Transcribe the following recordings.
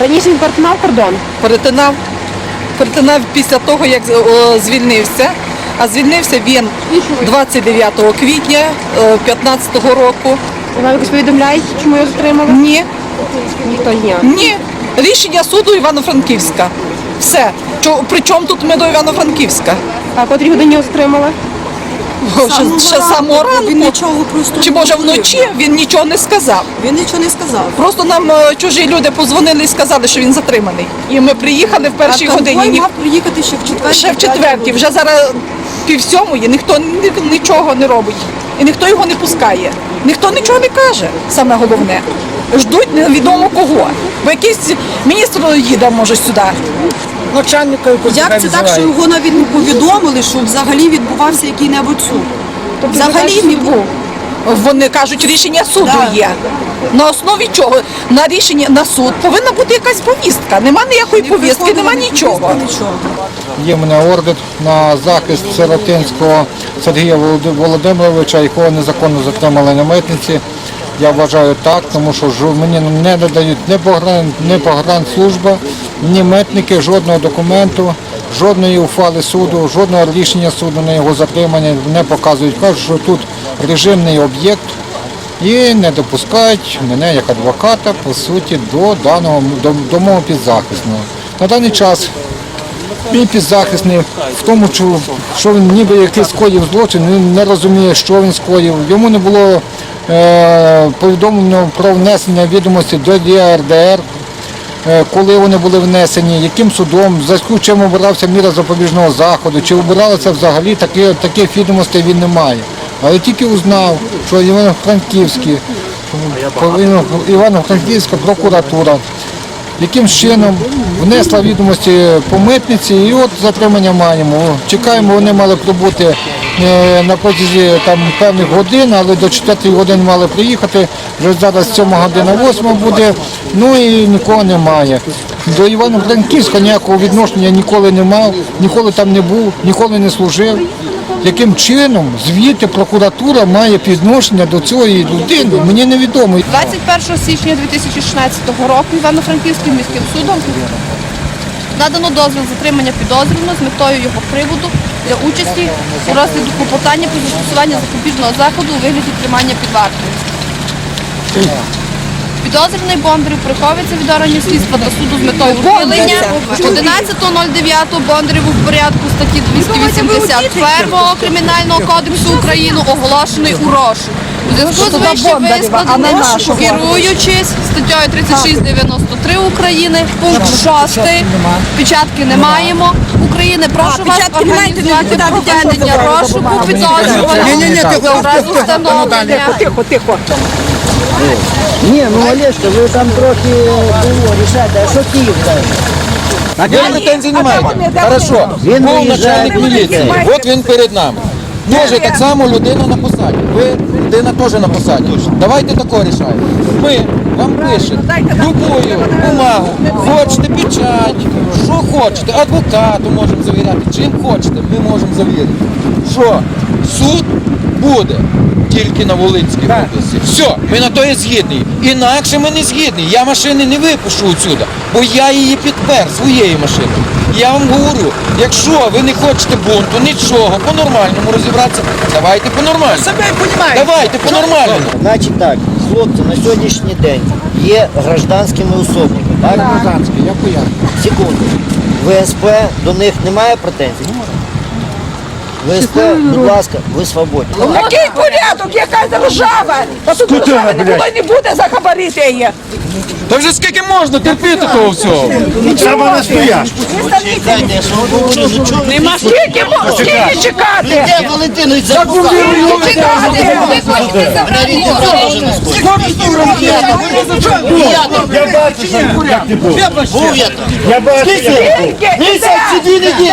Раніше він перетинав кордон. перетинав, перетинав після того, як звільнився. А звільнився він 29 квітня 2015 року. Вам якось повідомляють, чому його затримали? Ні, Ніхто ні. ні. Рішення суду Івано-Франківська. Все. При чому тут ми до Івано-Франківська? А котрій годині його затримали? О, Ще, самого ранку. Він нічого просто Чи не може говорив. вночі він нічого не сказав? Він нічого не сказав. Просто нам е, чужі люди позвонили і сказали, що він затриманий. І ми приїхали в першій а годині. Ні, мав приїхати ще в четвертій. ще в четвертій. Вже зараз пів сьомої ніхто ні- нічого не робить. І ніхто його не пускає. Ніхто нічого не каже, саме головне. Ждуть невідомо кого. Бо якийсь міністр їде, може, сюди. Начальника якось Як це так, що його навіть не повідомили, що взагалі відбувався який-небудь суд? Взагалі не було. Вони кажуть, рішення суду Да. є. На основі чого? На рішення на суд повинна бути якась повістка. Нема ніякої повістки, нема нічого. нічого. Є в мене ордер на захист Сиротинського Сергія Володи- Володимировича, якого незаконно затримали на митниці. Я вважаю так, тому що мені не надають ні погран, ні погранслужба, ні митники, жодного документу, жодної ухвали суду, жодного рішення суду на його затримання не показують. Кажуть, що тут режимний об'єкт і не допускають мене як адвоката по суті до даного до, до мого підзахисного. На даний час Мій підзахисний в тому, що, він ніби якийсь скоїв злочин, він не розуміє, що він скоїв. Йому не було повідомлено про внесення відомості до ДРДР, е, коли вони були внесені, яким судом, зв'язку чим обирався міра запобіжного заходу, чи обиралося взагалі, такі, таких відомостей він не має. Але тільки узнав, що Івано-Франківський, Івано-Франківська прокуратура яким чином внесла відомості по митниці і от затримання маємо. Чекаємо, вони мали прибути е, на протязі там, певних годин, але до 4 години мали приїхати. Вже зараз 7 година 8 буде, ну і нікого немає. До Івано-Франківська ніякого відношення ніколи не мав, ніколи там не був, ніколи не служив. Яким чином звідти прокуратура має підношення до цієї людини, мені невідомо. 21 січня 2016 року Івано-Франківським міським судом надано дозвіл затримання підозрюваного з метою його приводу для участі у розгляді клопотання про застосування запобіжного заходу у вигляді тримання під вартою. Підозрюваний Бондарів приховується від органів слідства та суду з метою ухилення 11.09 Бондарів в порядку статті 281 Кримінального кодексу України оголошений у розшук. У зв'язку з нашого? керуючись статтею 3693 України, пункт 6, печатки не маємо. України, прошу вас організувати проведення розшуку підозрюваного Ні-ні-ні, тихо, тихо, тихо, встановлення. Тихо, тихо. Ні, ну Олешка, ви там трохи було рішайте, а що Київ каже? Ви претензій не маєте. Хорошо. Він Був начальник міліції. От він перед нами. Тоже так само людина на посаді. Ви людина теж на посаді. Давайте тако рішаємо. Ми вам пишемо любую бумагу, хочете печать, що хочете, адвокату можемо завіряти, чим хочете, ми можемо завірити. Що суд буде тільки на Волинській області. Все, ми на то є згідні. Інакше ми не згідні. Я машини не випущу отсюда, бо я її підпер своєї машини. Я вам говорю, якщо ви не хочете бунту, нічого, по-нормальному розібратися, давайте по-нормальному. Давайте по-нормальному. Значить так, хлопці, на сьогоднішній день є гражданськими особами, так? Гражданський, я поясню. Секунду. ВСП до них немає претензій? ВСП, будь ласка, ви свободні. Який порядок, яка держава? Та тут держави не було не буде захабарити її. Та вже скільки можна терпіти того всього? Чекайте, говорю, ну ви Нема скільки, мо- скільки чекати? Де Валентинович запускав? Чекати, ви хочете забрати Я бачу, що як ти був. Був я там. Я бачу, як ти був. Скільки? Місяць чи дві неділі?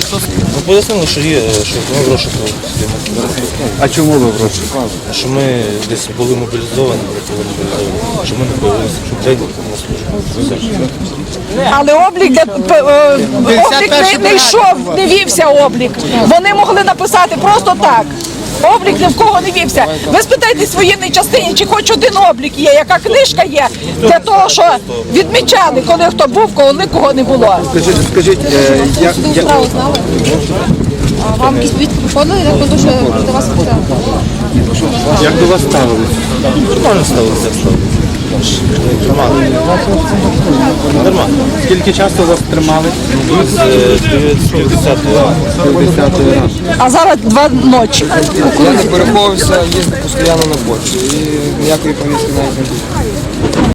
Скажіть, що Ну, пояснили, що є, що ми в розшуку. А чому ви в розшуку? Що ми десь були мобілізовані, були мобілізовані, що ми не появилися, що день на службу. Але облік, п- е, облік не, не йшов, не вівся облік. Вони могли написати просто так. Облік ні в кого не вівся. Ви спитайте в воєнній частині, чи хоч один облік є, яка книжка є для того, що відмічали, коли хто був, коли кого не було. Скажіть, скажіть, е, як, справу знали? Вам якісь повістки приходили, як до вас хотіли? як до вас ставилися? Нормально ставилися, ставилися. Нормально. Скільки часу вас тримали? З 50 А зараз два ночі. Я не переховувався, їздив постійно на почту і ніякої повістки навіть не було.